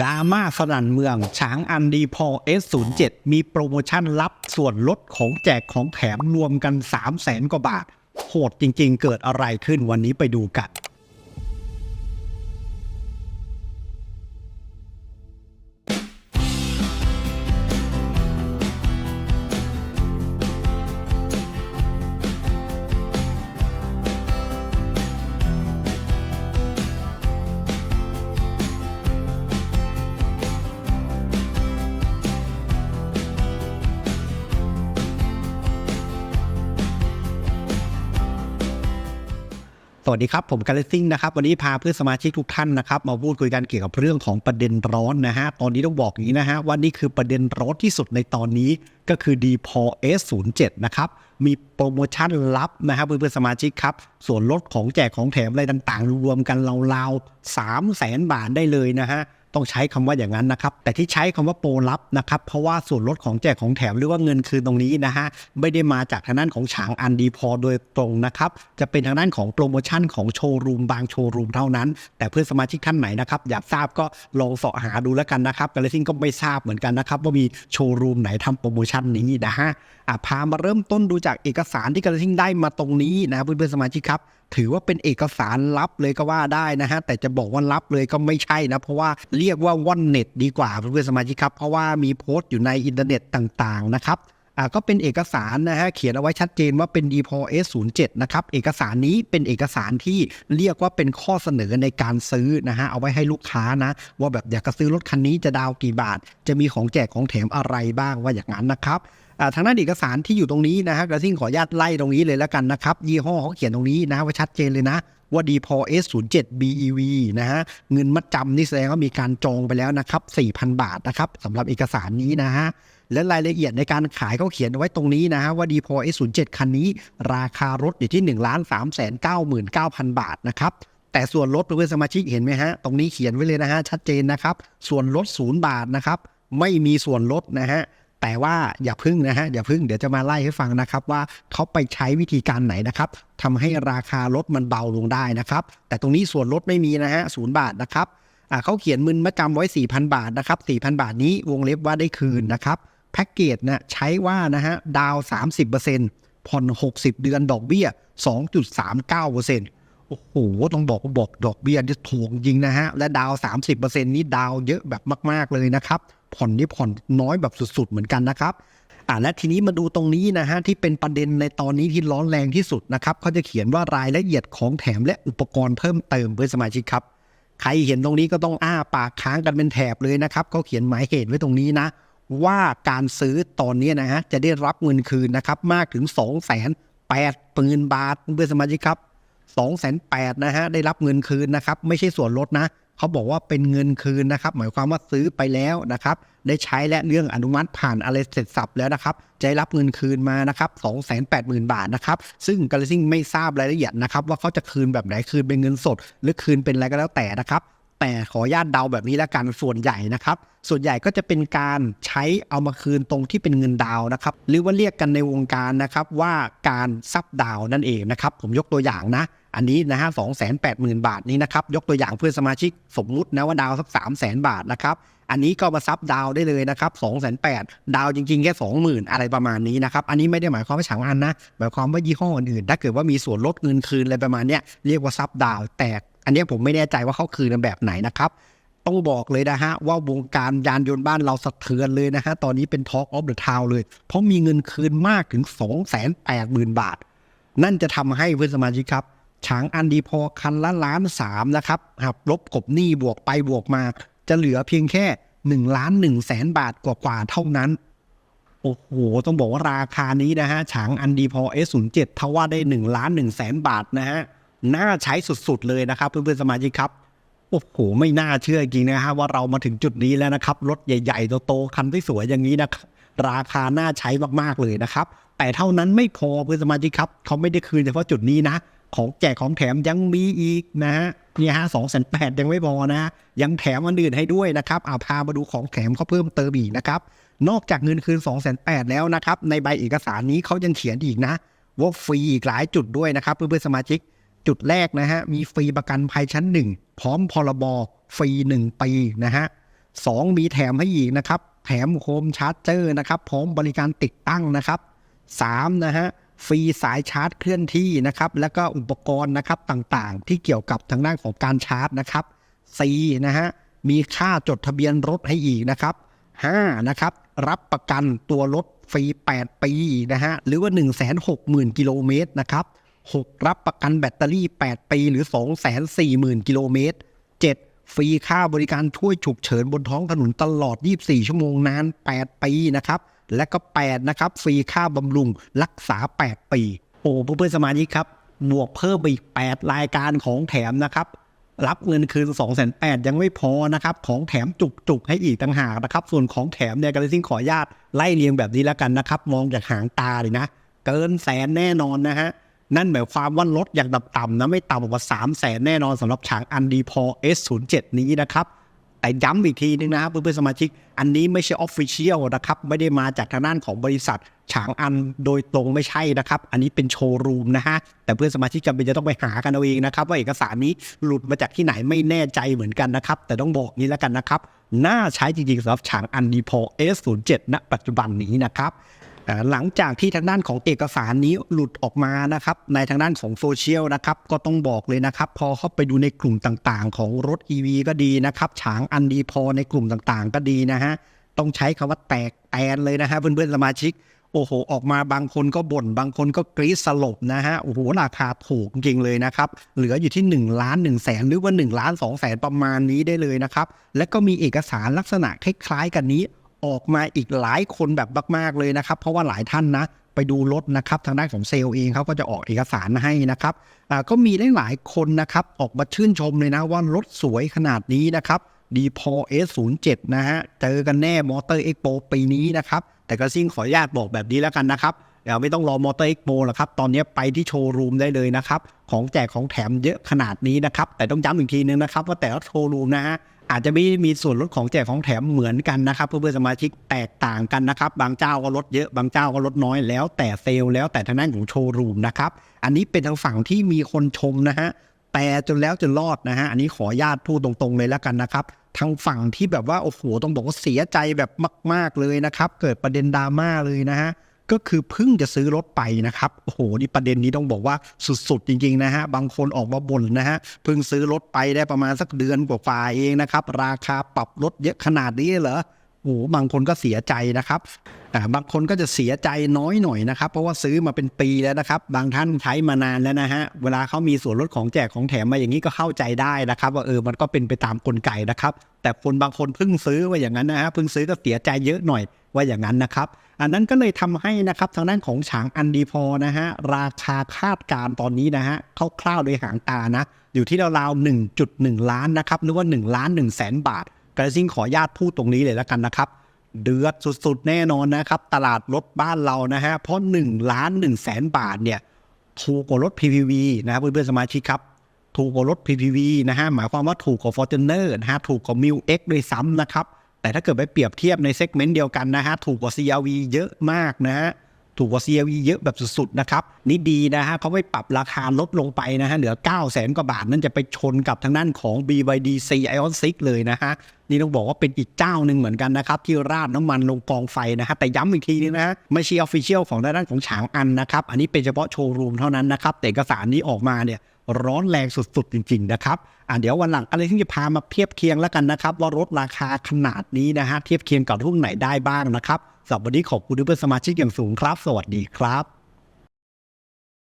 ดราม่าสนั่นเมือง ช้างอันดีพอ S07 มีโปรโมชั่นรับส่วนลดของแจกของแถมรวมกัน 3 0 0แสนกว่าบาท โหดจริงๆ เกิดอะไรขึ้นวันนี้ไปดูกัน สวัสดีครับ ผมกาเลซิ่งนะครับวันนี้พาเพื่อนสมาชิกทุกท่านนะครับมาพูดคุยกันเกี่ยวกับเรื่องของประเด็นร้อนนะฮะตอนนี้ต้องบอกอย่างนี้นะฮะว่านี่คือประเด็นร้อนที่สุดในตอนนี้ก็คือ d p o S07 นะครับมีโปรโมชั่นลับนะครับเพื่อนๆสมาชิกครับส่วนลดของแจกของแถมอะไรต่างๆ รวมกันราวๆสามแสนบาทได้เลยนะฮะ ต้องใช้คำว่าอย่างนั้นนะครับ แต่ที่ใช้คำว่าโปรลับนะครับ เพราะว่าส่วนลดของแจกของแถมหรือว่าเงินคืนตรงนี้นะฮะไม่ได้มาจากทางด้านของฉางอันดีพอโดยตรงนะครับ จะเป็นทางด้านของโปรโมชั่นของโชว์รูมบางโชว์รูมเท่านั้น แต่เพื่อนสมาชิกท่านไหนนะครับอยากทราบก็ลองเสาะหาดูแล้วกันนะครับกาเลซิ่งก็ไม่ทราบเหมือนกันนะครับว่ามีโชว์รูมไหนทำโปรโมชั่นนี้นะฮะอะพามาเริ่มต้นดูจากเอกสารที่กาเลซิ่งได้มาตรงนี้นะเพื่อนๆสมาชิกครับ ถือว่าเป็นเอกสารลับเลยก็ว่าได้นะฮะ แต่จะบอกว่าลับเลยก็ไม่ใช่นะ เพราะว่าเรียกว่าว่อนเน็ตดีกว่าเพื่อนสมาชิกครับ เพราะว่ามีโพสต์อยู่ในอินเทอร์เน็ตต่างๆนะครับอ่าก็เป็นเอกสารนะฮะเขียนเอาไว้ชัดเจนว่าเป็น d p o S07 นะครับเอกสารนี้เป็นเอกสารที่เรียกว่าเป็นข้อเสนอในการซื้อนะฮะเอาไว้ให้ลูกค้านะ ว่าแบบอยากจะซื้อรถคันนี้จะดาวกี่บาท จะมีของแจกของแถมอะไรบ้างว่าอย่างนั้นนะครับ ทางด้านเอกสารที่อยู่ตรงนี้นะฮะกระซิ่งขออนุญาตไล่ตรงนี้เลยแล้วกันนะครับ ยี่ห้อเขาเขียนตรงนี้นะว่าชัดเจนเลยนะว่า d p o S07 BEV นะฮะเงินมัดจำนี่แสดงว่ามีการจองไปแล้วนะครับ 4,000 บาทนะครับสำหรับเอกสารนี้นะฮะและรายละเอียดในการขายเขาเขียนไว้ตรงนี้นะฮะว่า d p o S07 คันนี้ ราคารถอยู่ที่ 1 3 9 9 0 0 0 บาทนะครับแต่ส่วนลดเพื่อนสมาชิกเห็นไหมฮะ ตรงนี้เขียนไว้เลยนะฮะ ชัดเจนนะครับ ส่วนลดศูนย์บาทนะครับ ไม่มีส่วนลดนะฮะ แต่ว่าอย่าพึ่งนะฮะอย่าพึ่งเดี๋ยวจะมาไล่ให้ฟังนะครับว่าเขาไปใช้วิธีการไหนนะครับทำให้ราคารถมันเบาลงได้นะครับ แต่ตรงนี้ส่วนลดไม่มีนะฮะศูนย์บาทนะครับอ่าเขาเขียนมึนมาจำไว้4,000 บาทนะครับ4,000 บาทนี้วงเล็บว่าได้คืนนะครับแพ็กเกจนะใช้ว่านะฮะดาวน์30%ผ่อน 60 เดือนดอกเบี้ย 2.39%โอ้โห ต้องบอกว่าบอกดอกเบี้ยที่ถูกจริงนะฮะ และดาว 30%นี้ดาวเยอะแบบมาก ๆ เลยนะครับ ผ่อนนี่ผ่อนน้อยแบบสุด ๆ เหมือนกันนะครับอ่าและทีนี้มาดูตรงนี้นะฮะที่เป็นประเด็นในตอนนี้ที่ร้อนแรงที่สุดนะครับเขาจะเขียนว่ารายละเอียดของแถมและอุปกรณ์เพิ่มเติมเพื่อสมาชิกครับใครเห็นตรงนี้ก็ต้องอ้าปากค้างกันเป็นแถบเลยนะครับเขาเขียนหมายเหตุไว้ตรงนี้นะ ว่าการซื้อตอนนี้นะฮะจะได้รับเงินคืนนะครับมากถึง 2 8 0 0 0 0บาทเพื่อสมาชิกครับ2 8 0 0 0นะฮะได้รับเงินคืนนะครับไม่ใช่ส่วนลดนะ เขาบอกว่าเป็นเงินคืนนะครับ หมายความว่าซื้อไปแล้วนะครับ ได้ใช้และเรื่องอนุมัติผ่านอะไรเสร็จสับแล้วนะครับจะรับเงินคืนมานะครับ280,000 บาทนะครับ ซึ่งกาลซิ่งไม่ทราบรายละเอียดนะครับ ว่าเขาจะคืนแบบไหนคืนเป็นเงินสด หรือคืนเป็นอะไรก็แล้วแต่นะครับแต่ขออนุญาตเดาแบบนี้แล้วกันส่วนใหญ่นะครับ ส่วนใหญ่ก็จะเป็นการใช้เอามาคืนตรงที่เป็นเงินดาวนะครับ หรือว่าเรียกกันในวงการนะครับว่าการซับดาวนั่นเองนะครับ ผมยกตัวอย่างนะ อันนี้นะฮะสองแสนแปดหมื่นบาทนี้นะครับยกตัวอย่างเพื่อนสมาชิกสมมุตินะว่าดาวสักสามแสนบาทนะครับอันนี้ก็มาซับดาวได้เลยนะครับสองแสนแปดดาวจริงๆ แค่สองหมื่นอะไรประมาณนี้นะครับอันนี้ไม่ได้หมายความว่าฉางอันนะหมายความว่ายี่ห้ออื่นๆถ้าเกิดว่ามีส่วนลดเงินคืนอะไรประมาณเนี้ยเรียกว่าซับดาวแต่อันนี้ผมไม่แน่ใจว่าเขาคืนกันแบบไหนนะครับต้องบอกเลยนะฮะ ว่าวงการยานยนต์บ้านเราสะเทือนเลยนะฮะ ตอนนี้เป็น Talk of the Town เลย เพราะมีเงินคืนมากถึง 280,000 บาท นั่นจะทำให้เพื่อนสมาชิกครับ ช้างอันดีพอคันละล้านสามนะครับหับลบกบหนี้บวกไปบวกมา จะเหลือเพียงแค่1ล้าน1แสนบาทกว่าๆเท่านั้น โอ้โห ต้องบอกว่าราคานี้นะฮะ ฉางอันดีพอ S07 ถ้าว่าได้1ล้าน1แสนบาทนะฮะ น่าใช้สุดๆเลยนะครับ เพื่อนๆสมาชิกครับ โอ้โห ไม่น่าเชื่อจริงนะฮะว่าเรามาถึงจุดนี้แล้วนะครับ รถใหญ่ๆโตๆคันที่สวยอย่างนี้นะครับราคาน่าใช้มากๆเลยนะครับ แต่เท่านั้นไม่พอเพื่อนสมาชิกครับเขาไม่ได้คืนเฉพาะจุดนี้นะ ของแจกของแถมยังมีอีกนะฮะเนี่ยฮะสองแสนแปดยังไม่พอนะ ยังแถมอันอื่นให้ด้วยนะครับเอาพามาดูของแถมเขาเพิ่มเติมอีกนะครับ นอกจากเงินคืน2องแสนแปดแล้วนะครับ ในใบเอกสารนี้เขายังเขียนอีกนะ ว่าฟรีอีกหลายจุดด้วยนะครับ เพื่อนๆสมาชิกจุดแรกนะฮะ มีฟรีประกันภัยชั้น1พร้อมพรบฟรี1ปีนะฮะ2มีแถมให้อีกนะครับ แถมโฮมชาร์จเจอร์นะครับ พร้อมบริการติดตั้งนะครับ3นะฮะ ฟรีสายชาร์จเคลื่อนที่นะครับ แล้วก็อุปกรณ์นะครับต่างๆ ที่เกี่ยวกับทางด้านของการชาร์จนะครับ4นะฮะมีค่าจดทะเบียนรถให้อีกนะครับ5นะครับรับประกันตัวรถฟรี 8 ปีนะฮะหรือว่า 160,000 กิโลเมตรนะครับ 6 รับประกันแบตเตอรี่ 8 ปีหรือ 240,000 กิโลเมตร 7 ฟรีค่าบริการช่วยฉุกเฉินบนท้องถนนตลอด 24 ชั่วโมงนาน 8 ปีนะครับ และก็ 8 นะครับ ฟรีค่าบำรุงรักษา 8 ปี โอ้เพื่อนๆสมาชิกครับบวกเพิ่มไปอีก 8 รายการของแถมนะครับ รับเงินคืน 2 8 0 0 0ยังไม่พอนะครับ ของแถมจุกๆ ให้อีกต่างหากนะครับ ส่วนของแถมเนี่ยกระซิ่งขออนุญาตไล่เรียงแบบนี้แล้วกันนะครับ มองจากหางตาเลยนะ เกินแสนแน่นอนนะฮะนั่นหมายความว่าลดอย่างต่ำๆนะไม่ต่ำกว่า3 0 0แสนแน่นอนสำหรับฉางอันดีพอ S07 นี้นะครับ แต่ย้ำอีกทีนึงนะครับเพื่อนๆสมาชิก อันนี้ไม่ใช่ออฟฟิเชียลนะครับ ไม่ได้มาจากทางด้านของบริษัท ฉางอันโดยตรงไม่ใช่นะครับ อันนี้เป็นโชว์รูมนะฮะ แต่เพื่อนสมาชิกจำเป็นจะต้องไปหากันเอาเองนะครับ ว่าเอกสารนี้หลุดมาจากที่ไหนไม่แน่ใจเหมือนกันนะครับ แต่ต้องบอกนี้แล้วกันนะครับ น่าใช้จริงๆสำหรับฉางอันดีพอ S07 ณปัจจุบันนี้นะครับ หลังจากที่ทางด้านของเอกสารนี้หลุดออกมานะครับ ในทางด้านของโซเชียลนะครับ ก็ต้องบอกเลยนะครับ พอเข้าไปดูในกลุ่มต่างๆ ของรถ EV ก็ดีนะครับฉางอันดีพอในกลุ่มต่างๆ ก็ดีนะฮะต้องใช้คำว่าแตกแตนเลยนะฮะเพื่อนๆสมาชิกโอ้โห ออกมาบางคนก็บ่น บางคนก็กรี๊ดสลบนะฮะ โอ้โห ราคาถูกจริงเลยนะครับ เหลืออยู่ที่ 1 ล้าน1แสนหรือว่า1ล้าน2แสนประมาณนี้ได้เลยนะครับ และก็มีเอกสารลักษณะคล้ายๆกันนี้ ออกมาอีกหลายคนแบบมาก ๆ เลยนะครับ เพราะว่าหลายท่านนะไปดูรถนะครับทางด้านของเซลล์เองเขาก็จะออกเอกสารให้นะครับก็มีหลายคนนะครับออกมาชื่นชมเลยนะว่ารถสวยขนาดนี้นะครับดีพอ S07 นะฮะเจอกันแน่มอเตอร์เอ็กโปปีนี้นะครับแต่ก็ซิ่งขออนุญาตบอกแบบนี้แล้วกันนะครับเดี๋ยวไม่ต้องรอมอเตอร์เอ็กโปหรอกครับ ตอนนี้ไปที่โชว์รูมได้เลยนะครับ ของแจกของแถมเยอะขนาดนี้นะครับ แต่ต้องย้ำอีกทีนึงนะครับ ว่าแต่ละโชว์รูมนะฮะ อาจจะไม่มีส่วนลดของแจกของแถมเหมือนกันนะครับ เพื่อนๆสมาชิกแตกต่างกันนะครับ บางเจ้าก็ลดเยอะบางเจ้าก็ลดน้อยแล้วแต่เซลล์แล้วแต่ทางด้านของโชว์รูมนะครับ อันนี้เป็นทางฝั่งที่มีคนชมนะฮะแต่จนแล้วจนรอดนะฮะอันนี้ขอญาตพูดตรงๆเลยแล้วกันนะครับทางฝั่งที่แบบว่าโอ้โหต้องบอกว่าเสียใจแบบมาก ๆเลยนะครับ เกิดประเด็นดราม่าเลยนะฮะ ก็คือเพิ่งจะซื้อรถไปนะครับโอ้โหนี่ประเด็นนี้ต้องบอกว่าสุดๆจริงๆนะฮะบางคนออกมาบ่นนะฮะเพิ่งซื้อรถไปได้ประมาณสักเดือนกว่าๆเองนะครับ ราคาปรับลดเยอะขนาดนี้เหรอโอ้โหบางคนก็เสียใจนะครับบางคนก็จะเสียใจน้อยหน่อยนะครับ เพราะว่าซื้อมาเป็นปีแล้วนะครับ บางท่านใช้มานานแล้วนะฮะ เวลาเขามีส่วนลดของแจกของแถมมาอย่างนี้ก็เข้าใจได้นะครับ ว่าเออ มันก็เป็นไปตามกลไกนะครับ แต่คนบางคนเพิ่งซื้อว่าอย่างนั้นนะฮะ เพิ่งซื้อก็เสียใจเยอะหน่อยว่าอย่างนั้นนะครับ อันนั้นก็เลยทำให้นะครับทางด้านของฉางอันดีพอนะฮะราคาคาดการณ์ตอนนี้นะฮะคร่าวๆโดยหางตานะอยู่ที่ราวๆ1.1 ล้านนะครับหรือว่า1ล้าน1แสนบาทกระซิ่งขออนุญาตพูดตรงนี้เลยแล้วกันนะครับ เดือดสุดๆแน่นอนนะครับ ตลาดรถบ้านเรานะฮะเพราะ1ล้าน1แสนบาทเนี่ยถูกกว่ารถ PPV นะครับเพื่อนๆสมาชิกครับถูกกว่ารถ PPV นะฮะหมายความว่าถูกกว่า Fortuner นะฮะถูกกว่า m i l X ด้วยซ้ำนะครับ แต่ถ้าเกิดไปเปรียบเทียบในเซกเมนต์เดียวกันนะฮะ ถูกกว่า CRV เยอะมากนะฮะ ถูกกว่า CRV เยอะแบบสุดๆนะครับ นี่ดีนะฮะเขาไม่ปรับราคาลดลงไปนะฮะ เหลือ 9 0 0แสนกว่าบาท นั่นจะไปชนกับทางด้านของ BYD C Ion 6เลยนะฮะ นี่ต้องบอกว่าเป็นอีกเจ้าหนึ่งเหมือนกันนะครับ ที่ราดน้ำมันลงกองไฟนะฮะ แต่ย้ำอีกทีนึงนะฮะไม่ใช่ออฟฟิเชียลของทางด้านของฉางอันนะครับ อันนี้เป็นเฉพาะโชว์รูมเท่านั้นนะครับแต่เอกสารนี้ออกมาเนี่ย ร้อนแรงสุดๆ จริง ๆ นะครับอ่าเดี๋ยววันหลังอะไรที่จะพามาเทียบเคียงแล้วกันนะครับ ว่ารถราคาขนาดนี้นะฮะเทียบเคียงกับรุ่นไหนได้บ้างนะครับสำหรับวันนี้ขอบคุณทุกเพื่อนสมาชิกอย่างสูงครับ สวัสดีครับ